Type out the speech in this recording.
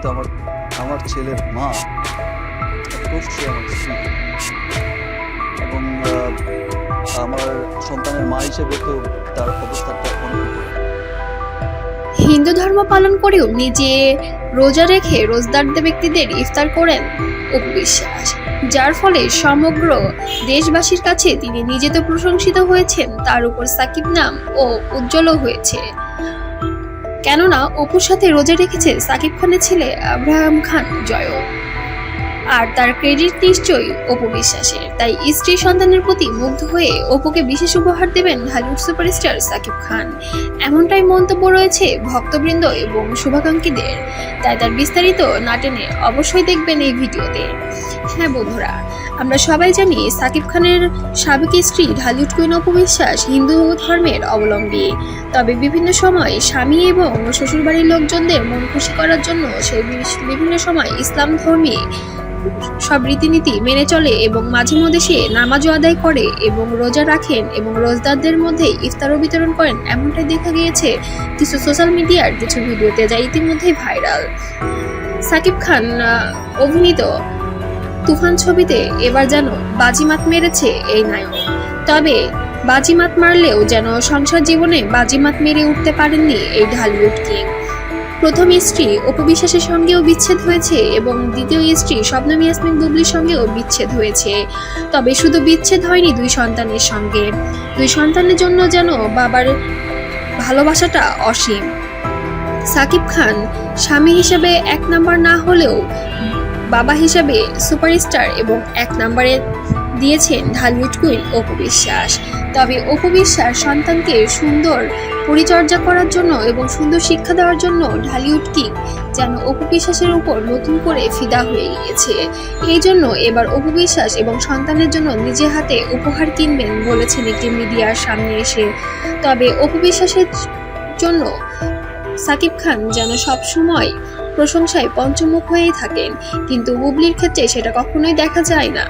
যেহেতু আমার আমার ছেলের মা অবশ্যই আমার স্ত্রী এবং আমার সন্তানের মা হিসেবে তো তার অবস্থানটা অনেক হিন্দু ধর্ম পালন করেও নিজে রোজা রেখে রোজদার ব্যক্তিদের ইফতার করেন উপবিশ্বাস, যার ফলে সমগ্র দেশবাসীর কাছে তিনি নিজে তো প্রশংসিত হয়েছেন, তার উপর সাকিব নাম ও উজ্জ্বলও হয়েছে। কেননা অপুর সাথে রোজা রেখেছে সাকিব খানের ছেলে আব্রাহাম খান জয় আর তার ক্রেডিট নিশ্চয়ই অপু বিশ্বাসের। তাই স্ত্রী সন্তানের প্রতি মুগ্ধ হয়ে অপুকে বিশেষ উপহার দেবেন হলিউড সুপারস্টার সাকিব খান। এমনটাই মন্তব্য রয়েছে ভক্তবৃন্দ এবং শুভাকাঙ্ক্ষীদের। তাই তার বিস্তারিত না টেনে অবশ্যই দেখবেন এই ভিডিওতে। হ্যাঁ বন্ধুরা আমরা সবাই জানি সাকিব খানের সাবেক স্ত্রী ঢালিউড কুইন অপবিশ্বাস হিন্দু ধর্মের অবলম্বী। তবে বিভিন্ন সময় স্বামী এবং শ্বশুরবাড়ির লোকজনদের মন খুশি করার জন্য সে বিভিন্ন সময় ইসলাম ধর্মে সব রীতিনীতি মেনে চলে এবং মাঝে মধ্যে সে নামাজও আদায় করে এবং রোজা রাখেন এবং রোজদারদের মধ্যে ইফতারও বিতরণ করেন এমনটাই দেখা গিয়েছে কিছু সোশ্যাল মিডিয়ার কিছু ভিডিওতে যা ইতিমধ্যেই ভাইরাল। সাকিব খান অভিনীত তুফান ছবিতে এবার যেন বাজিমাত মেরেছে এই নায়ক। তবে বাজিমাত মারলেও যেন সংসার জীবনে বাজিমাত মেরে উঠতে পারেননি এই ঢালিউড কিং। প্রথম স্ত্রী অপবিশ্বাসের সঙ্গেও বিচ্ছেদ হয়েছে এবং দ্বিতীয় স্ত্রী শবনম ইয়াসমিন বুবলির সঙ্গেও বিচ্ছেদ হয়েছে। তবে শুধু বিচ্ছেদ হয়নি দুই সন্তানের সঙ্গে। দুই সন্তানের জন্য যেন বাবার ভালোবাসাটা অসীম। সাকিব খান স্বামী হিসেবে এক নাম্বার না হলেও বাবা হিসেবে সুপারস্টার এবং এক নম্বরে দিয়েছেন ঢালিউড কুইন অপু বিশ্বাস। তবে অপু বিশ্বাস সন্তানকে সুন্দর পরিচর্যা করার জন্য এবং সুন্দর শিক্ষা দেওয়ার জন্য ঢালিউড কিং যেন অপু বিশ্বাসের উপর নতুন করে ফিদা হয়ে গিয়েছে। এই জন্য এবার অপু বিশ্বাস এবং সন্তানের জন্য নিজে হাতে উপহার কিনবেন বলেছেন একটি মিডিয়ার সামনে এসে। তবে অপু বিশ্বাসের জন্য সাকিব খান যেন সব সময় প্রশংসায় পঞ্চমুখ হয়েই থাকেন। কিন্তু বুবলির ক্ষেত্রে সেটা কখনোই দেখা যায় না।